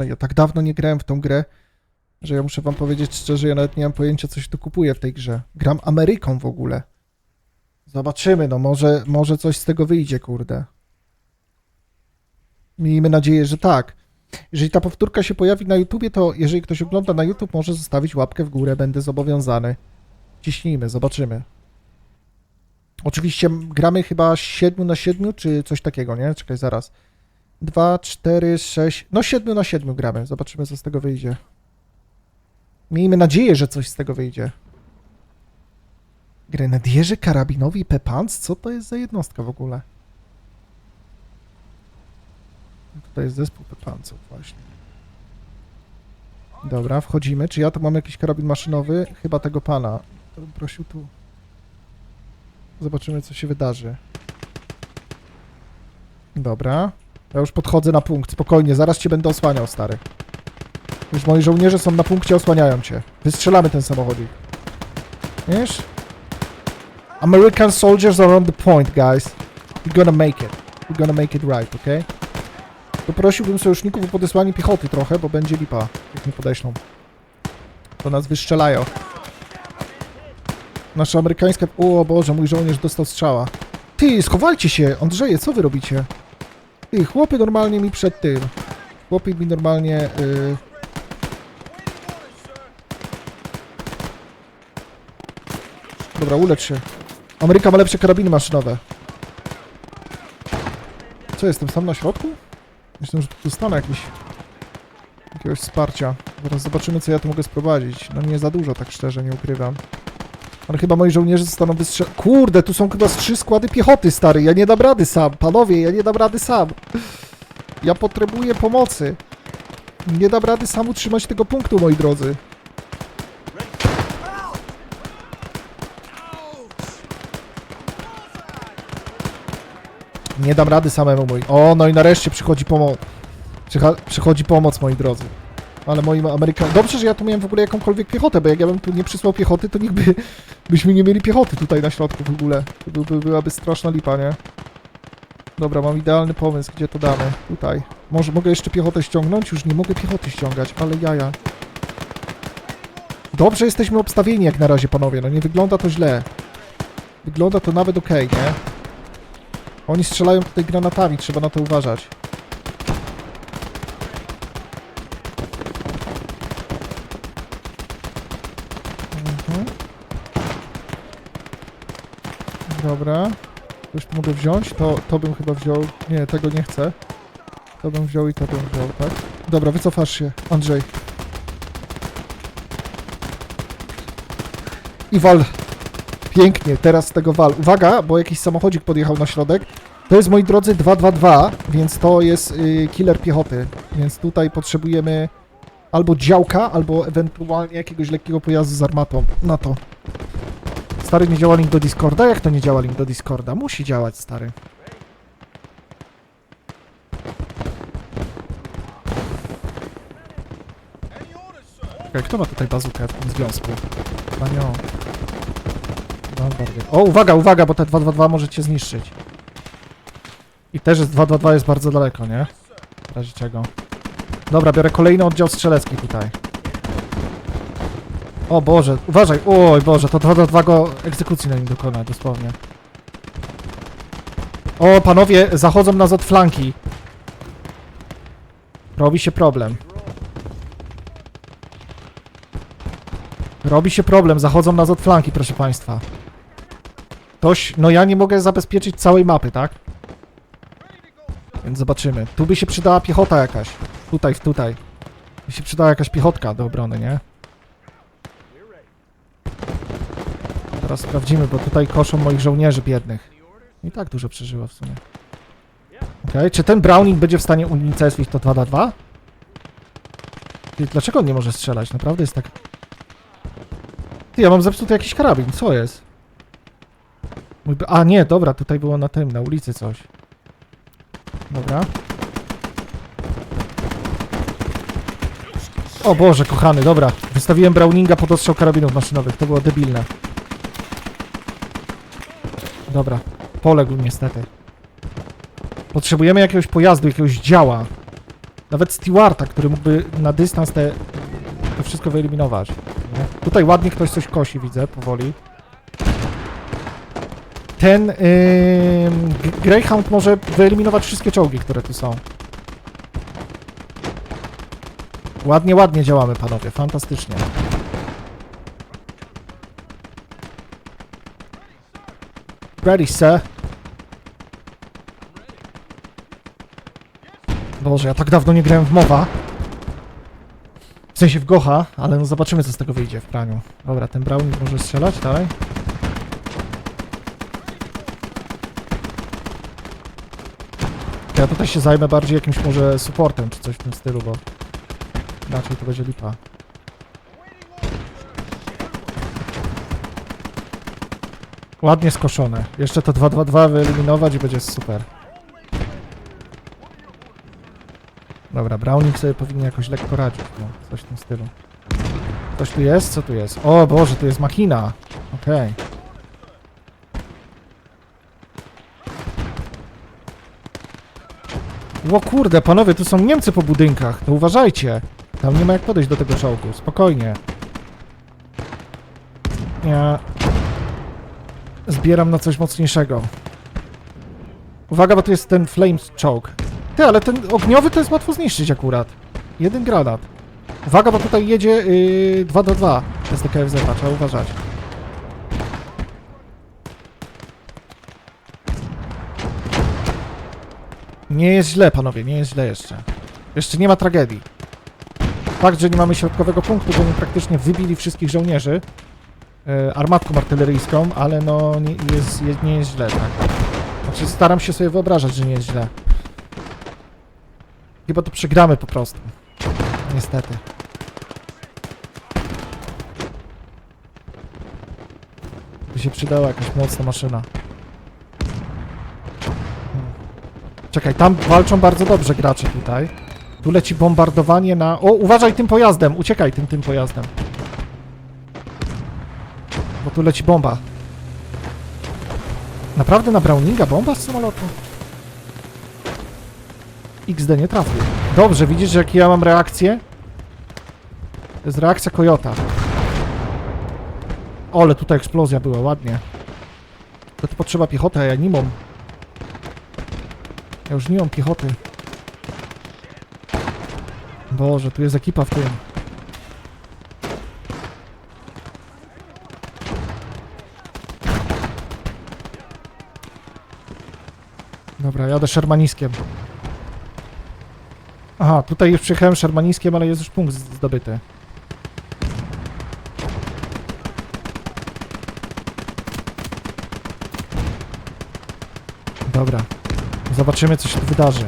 No Ja tak dawno nie grałem w tą grę, że ja muszę wam powiedzieć szczerze, ja nawet nie mam pojęcia, co się tu kupuje w tej grze. Gram Ameryką w ogóle. Zobaczymy, no może, może coś z tego wyjdzie, kurde. Miejmy nadzieję, że tak. Jeżeli ta powtórka się pojawi na YouTubie, to jeżeli ktoś ogląda na YouTube, może zostawić łapkę w górę, będę zobowiązany. Ciśnijmy, zobaczymy. Oczywiście gramy chyba 7 na 7, czy coś takiego, nie? Czekaj, zaraz. 2, 4, 6. No 7 na 7 gramy. Zobaczymy, co z tego wyjdzie. Miejmy nadzieję, że coś z tego wyjdzie. Grenadierzy karabinowi Pepans? Co to jest za jednostka w ogóle? Tutaj jest zespół Pepanców właśnie. Dobra, wchodzimy. Czy ja tu mam jakiś karabin maszynowy? Chyba tego pana. To bym prosił tu. Zobaczymy, co się wydarzy. Dobra. Ja już podchodzę na punkt. Spokojnie, zaraz cię będę osłaniał, stary. Już moi żołnierze są na punkcie, osłaniają cię. Wystrzelamy ten samochodzik. Wiesz? American soldiers are on the point, guys. We're gonna make it. We're gonna make it right, okay? Poprosiłbym sojuszników o podesłanie piechoty trochę, bo będzie lipa, jak nie podeślą. To nas wystrzelają. Nasza amerykańska... O Boże, mój żołnierz dostał strzała. Ty, schowajcie się! Andrzeje, co wy robicie? Ty, chłopy normalnie mi przed tym. Chłopy mi normalnie... y, Dobra, ulecz się. Ameryka ma lepsze karabiny maszynowe. Co, jestem sam na środku? Myślę, że tu dostanę jakiś... Jakiegoś wsparcia. Zaraz zobaczymy, co ja tu mogę sprowadzić. No nie za dużo, tak szczerze, nie ukrywam. Ale chyba moi żołnierze zostaną wystrzeleni. Kurde, tu są chyba trzy składy piechoty, stary. Ja nie dam rady sam. Panowie, ja nie dam rady sam. Ja potrzebuję pomocy. Nie dam rady sam utrzymać tego punktu, moi drodzy. Nie dam rady samemu, mój. O, no i nareszcie przychodzi pomoc. Przychodzi pomoc, moi drodzy. Ale moim Amerykanom... Dobrze, że ja tu miałem w ogóle jakąkolwiek piechotę, bo jak ja bym tu nie przysłał piechoty, to nikt by... byśmy nie mieli piechoty tutaj na środku w ogóle. To by, by, byłaby straszna lipa, nie? Dobra, mam idealny pomysł, gdzie to damy. Tutaj. Może mogę jeszcze piechotę ściągnąć? Już nie mogę piechoty ściągać, ale jaja. Dobrze jesteśmy obstawieni jak na razie, panowie. No nie wygląda to źle. Wygląda to nawet okej, nie? Oni strzelają tutaj granatami, trzeba na to uważać. Dobra. Już mogę wziąć? To, to bym chyba wziął. Nie, tego nie chcę. To bym wziął i to bym wziął, tak? Dobra, wycofasz się, Andrzej. I wal. Pięknie, teraz z tego wal. Uwaga, bo jakiś samochodzik podjechał na środek. To jest, moi drodzy, 222, więc to jest y, killer piechoty. Więc tutaj potrzebujemy albo działka, albo ewentualnie jakiegoś lekkiego pojazdu z armatą na to. Stary, nie działa link do Discorda? Jak to nie działa link do Discorda? Musi działać, stary. Czekaj, kto ma tutaj bazukę w tym związku? Panią. Bombardier. O, uwaga, uwaga, bo te 222 możecie zniszczyć. I też jest 222 jest bardzo daleko, nie? W razie czego. Dobra, biorę kolejny oddział strzelecki tutaj. O Boże, uważaj, oj Boże, to 222 go egzekucji na nim dokona, dosłownie. O, panowie, zachodzą nas od flanki. Robi się problem. Robi się problem, zachodzą nas od flanki, proszę państwa. Toś, no ja nie mogę zabezpieczyć całej mapy, tak? Więc zobaczymy. Tu by się przydała piechota jakaś. Tutaj, tutaj. By się przydała jakaś piechotka do obrony, nie? Teraz sprawdzimy, bo tutaj koszą moich żołnierzy biednych. I tak dużo przeżyło w sumie. Okej, czy ten Browning będzie w stanie unicestwić to 2 na 2? Ty, dlaczego on nie może strzelać? Naprawdę jest tak... Ty, ja mam zepsuty jakiś karabin, co jest? Mój... A, nie, dobra, tutaj było na tym, na ulicy coś. Dobra. O Boże, kochany, dobra. Wystawiłem Browninga pod ostrzał karabinów maszynowych, to było debilne. Dobra, poległ niestety. Potrzebujemy jakiegoś pojazdu, jakiegoś działa. Nawet Stewarta, który mógłby na dystans te, to wszystko wyeliminować. Nie? Tutaj ładnie ktoś coś kosi, widzę, powoli. Ten G- Greyhound może wyeliminować wszystkie czołgi, które tu są. Ładnie, ładnie działamy, panowie, fantastycznie. Ready, sir. Boże, ja tak dawno nie grałem w mowa. W sensie w Gocha, ale no zobaczymy co z tego wyjdzie w praniu. Dobra, ten Browning może strzelać dalej. Ja tutaj się zajmę bardziej jakimś może supportem czy coś w tym stylu, bo inaczej to będzie lipa. Ładnie skoszone. Jeszcze to 2-2-2 wyeliminować i będzie super. Dobra, Browning sobie powinien jakoś lekko radzić, no, coś w tym stylu. Coś tu jest? Co tu jest? O Boże, tu jest machina. Okej. O kurde, panowie, tu są Niemcy po budynkach, to uważajcie. Tam nie ma jak podejść do tego czołgu, spokojnie. Ja zbieram na coś mocniejszego. Uwaga, bo tu jest ten Flames czołg. Ty, ale ten ogniowy to jest łatwo zniszczyć akurat. Jeden granat. Uwaga, bo tutaj jedzie yy, 2 do 2 z TKFZ, trzeba uważać. Nie jest źle, panowie, nie jest źle jeszcze. Jeszcze nie ma tragedii. Fakt, że nie mamy środkowego punktu, bo oni praktycznie wybili wszystkich żołnierzy armatką artyleryjską, ale no nie jest, je, nie jest źle, tak. Znaczy staram się sobie wyobrażać, że nie jest źle. Chyba to przegramy po prostu. Niestety. By się przydała jakaś mocna maszyna. Hmm. Czekaj, tam walczą bardzo dobrze gracze tutaj. Tu leci bombardowanie na... O, uważaj tym pojazdem! Uciekaj tym, tym pojazdem. Bo tu leci bomba. Naprawdę na Browninga bomba z samolotu? XD nie trafił. Dobrze, widzisz, jakie ja mam reakcję? To jest reakcja Kojota. O, ale tutaj eksplozja była, ładnie. To, to potrzeba piechoty, a ja nie mam. Ja już nie mam piechoty. Boże, tu jest ekipa w tym. Dobra, jadę szermaniskiem. Aha, tutaj już przyjechałem szermaniskiem, ale jest już punkt zdobyty. Dobra. Zobaczymy, co się tu wydarzy.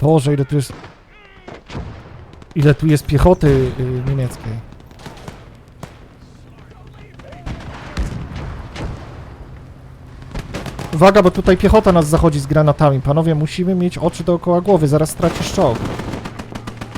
Boże, ile tu jest... Ile tu jest piechoty y, niemieckiej. Uwaga, bo tutaj piechota nas zachodzi z granatami. Panowie, musimy mieć oczy dookoła głowy, zaraz stracisz czołg.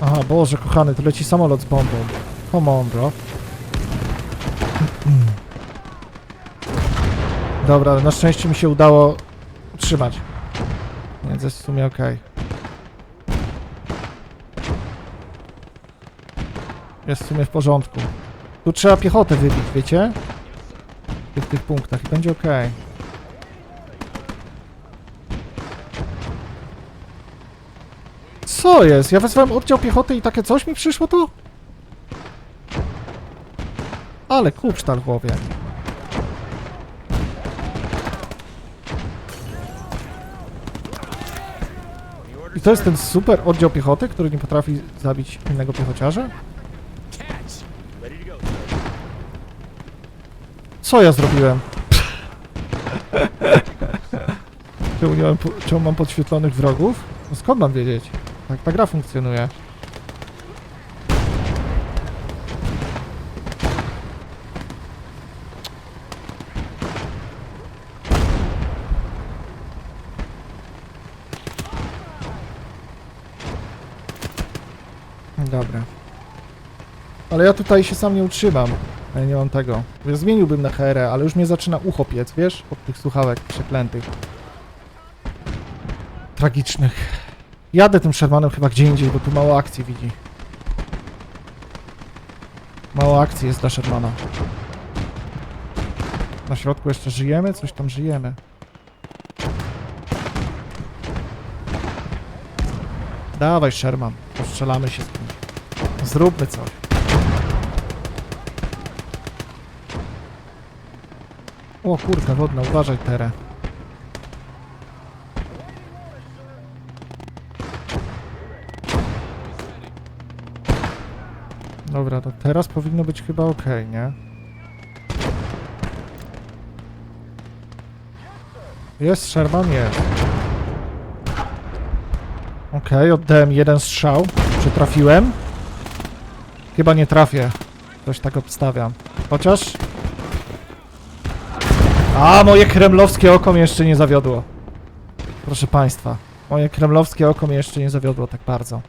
Aha, Boże, kochany, tu leci samolot z bombą. Come on, bro. Dobra, na szczęście mi się udało utrzymać. Więc jest w sumie okej. Jest w sumie w porządku. Tu trzeba piechotę wybić, wiecie? W tych, tych punktach i będzie okej. Co jest? Ja wezwałem oddział piechoty i takie coś mi przyszło tu? Ale kupsztal głowie. I to jest ten super oddział piechoty, który nie potrafi zabić innego piechociarza? Co ja zrobiłem? czemu, nie mam, czemu mam podświetlonych wrogów? No skąd mam wiedzieć? Tak ta gra funkcjonuje. Dobra. Ale ja tutaj się sam nie utrzymam. Ja nie mam tego. Zmieniłbym na HR, ale już mnie zaczyna ucho piec, wiesz? Od tych słuchawek przeklętych. Tragicznych. Jadę tym Shermanem chyba gdzie indziej, bo tu mało akcji widzi. Mało akcji jest dla Shermana. Na środku jeszcze żyjemy? Coś tam żyjemy. Dawaj Sherman, postrzelamy się z kimś. Zróbmy coś. O kurka wodna, uważaj Tere. Dobra, to teraz powinno być chyba ok, nie? Jest Sherman? Jest. Okej, oddałem jeden strzał. Czy trafiłem? Chyba nie trafię. Coś tak obstawiam. Chociaż... A, moje kremlowskie oko mnie jeszcze nie zawiodło. Proszę państwa. Moje kremlowskie oko mnie jeszcze nie zawiodło tak bardzo.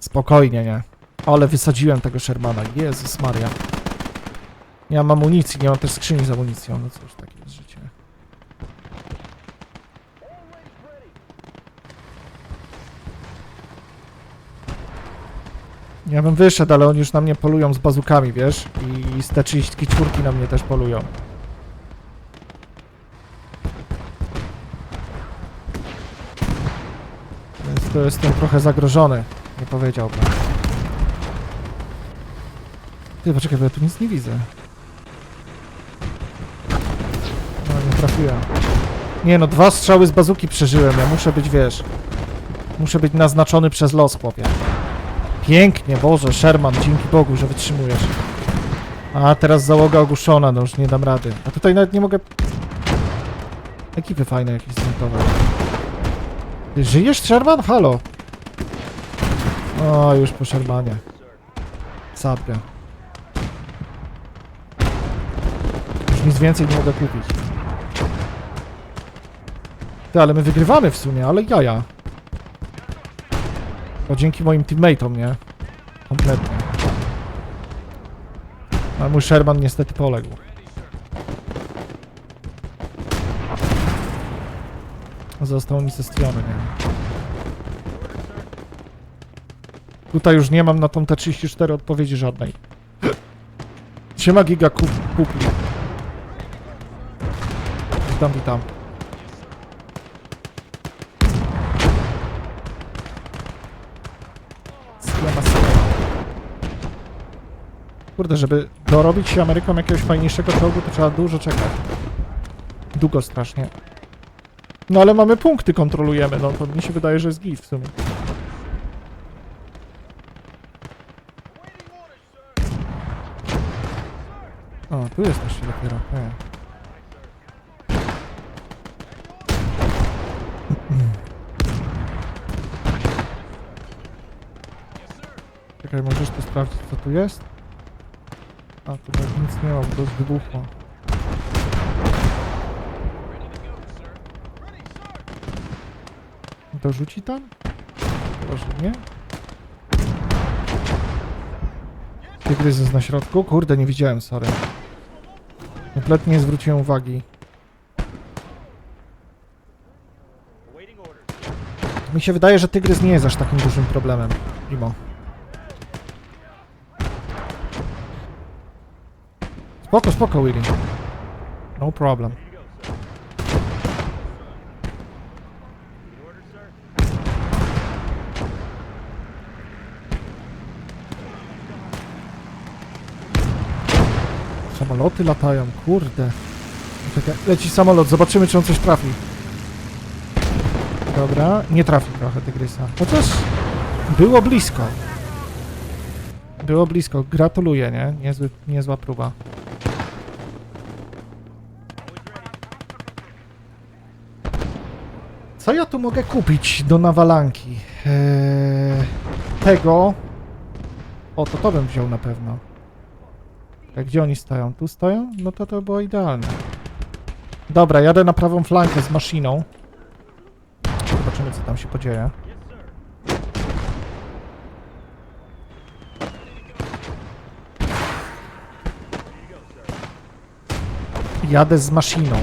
Spokojnie, nie? Ale wysadziłem tego Shermana. Jezus Maria. Nie mam amunicji, nie mam też skrzyni z amunicją. No cóż, takie jest życie. Ja bym wyszedł, ale oni już na mnie polują z bazukami, wiesz? I z te 34 na mnie też polują. Więc to jestem trochę zagrożony, nie powiedziałbym. Ty, poczekaj, bo ja tu nic nie widzę. No, nie trafiłem. Nie no, dwa strzały z bazuki przeżyłem, ja muszę być, wiesz... Muszę być naznaczony przez los, chłopie. Pięknie, Boże, Sherman, dzięki Bogu, że wytrzymujesz. A, teraz załoga ogłuszona, no już nie dam rady. A tutaj nawet nie mogę... Ekipy fajne jakieś zmontować. Ty żyjesz, Sherman? Halo? O, już po Shermanie. Sapia. Już nic więcej nie mogę kupić. Ty, ale my wygrywamy w sumie, ale jaja. To dzięki moim teammateom, nie? Kompletnie. A mój Sherman niestety poległ. Został unicestwiony, nie? Tutaj już nie mam na tą T34 odpowiedzi żadnej. Siema giga kup. Witam, witam. Kurde, żeby dorobić się Amerykom jakiegoś fajniejszego czołgu, to trzeba dużo czekać. Długo strasznie. No ale mamy punkty, kontrolujemy, no to mi się wydaje, że jest git w sumie. O, tu jesteście dopiero, okej. Czekaj, możesz tu sprawdzić, co tu jest? A, tu nawet nic nie ma, bo to jest wybuchło. Dorzuci tam? Proszę, nie? Tygrys jest na środku? Kurde, nie widziałem, sorry. Kompletnie nie zwróciłem uwagi. Mi się wydaje, że tygrys nie jest aż takim dużym problemem. Mimo. Spoko, spoko, Willy. No problem. Samoloty latają, kurde. Leci samolot, zobaczymy czy on coś trafi. Dobra, nie trafi trochę tygrysa. Chociaż było blisko. Było blisko, gratuluję, nie? Niezły, niezła próba. Co ja tu mogę kupić do nawalanki? Eee, tego. O, to to bym wziął na pewno. A gdzie oni stoją? Tu stoją? No to to było idealne. Dobra, jadę na prawą flankę z maszyną. Zobaczymy, co tam się podzieje. Jadę z maszyną.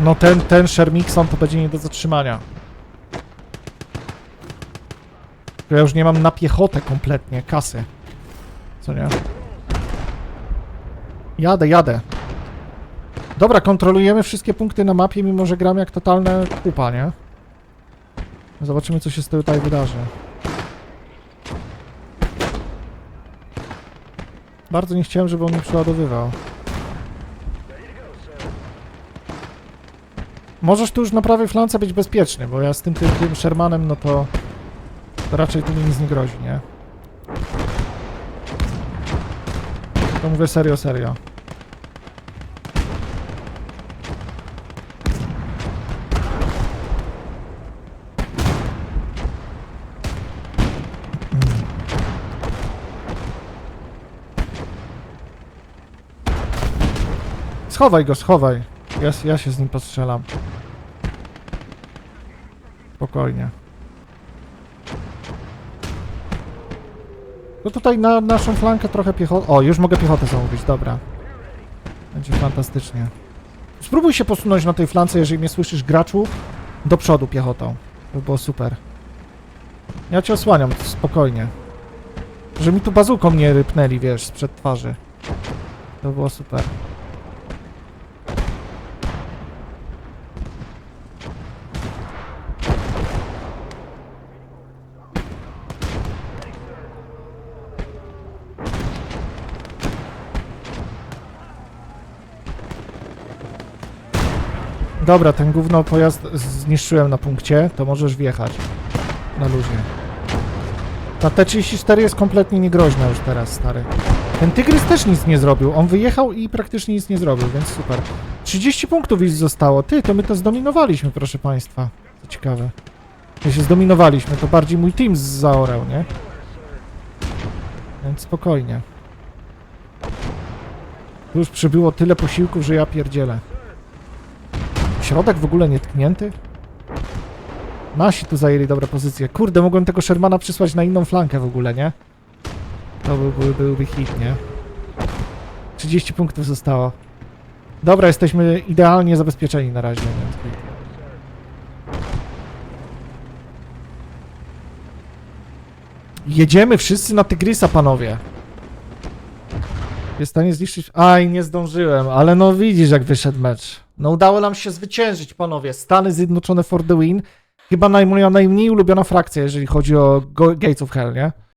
No ten, ten Shermixon to będzie nie do zatrzymania. Ja już nie mam na piechotę kompletnie kasy. Co nie? Jadę, jadę. Dobra, kontrolujemy wszystkie punkty na mapie, mimo że gram jak totalne kupa, nie? Zobaczymy, co się z tutaj wydarzy. Bardzo nie chciałem, żeby on mnie przeładowywał. Możesz tu już na prawej flance być bezpieczny, bo ja z tym, tym, tym Shermanem, no to, to raczej tu mi nic nie grozi, nie? To mówię serio, serio. Schowaj go, schowaj. Ja, ja się z nim postrzelam. Spokojnie. No tutaj na naszą flankę trochę piechotę. O, już mogę piechotę zamówić, dobra. Będzie fantastycznie. Spróbuj się posunąć na tej flance, jeżeli mnie słyszysz, graczu, do przodu piechotą. To by było super. Ja cię osłaniam, spokojnie. Że mi tu bazuką nie rypnęli, wiesz, sprzed twarzy. To by było super. Dobra, ten gówno pojazd zniszczyłem na punkcie, to możesz wjechać. Na luzie. Ta T-34 jest kompletnie niegroźna już teraz, stary. Ten Tygrys też nic nie zrobił. On wyjechał i praktycznie nic nie zrobił, więc super. 30 punktów już zostało. Ty, to my to zdominowaliśmy, proszę państwa. Co ciekawe. My się zdominowaliśmy, to bardziej mój team zaorał, nie? Więc spokojnie. Tu już przybyło tyle posiłków, że ja pierdzielę. Środek w ogóle nietknięty? Nasi tu zajęli dobre pozycje. Kurde, mogłem tego Shermana przysłać na inną flankę w ogóle, nie? To by, by, byłby hit, nie? 30 punktów zostało. Dobra, jesteśmy idealnie zabezpieczeni na razie, więc... Jedziemy wszyscy na Tygrysa, panowie. Jest w stanie zniszczyć... Aj, nie zdążyłem, ale no widzisz jak wyszedł mecz. No udało nam się zwyciężyć, panowie. Stany Zjednoczone for the win. Chyba naj, moja najmniej ulubiona frakcja, jeżeli chodzi o Go Gates of Hell, nie?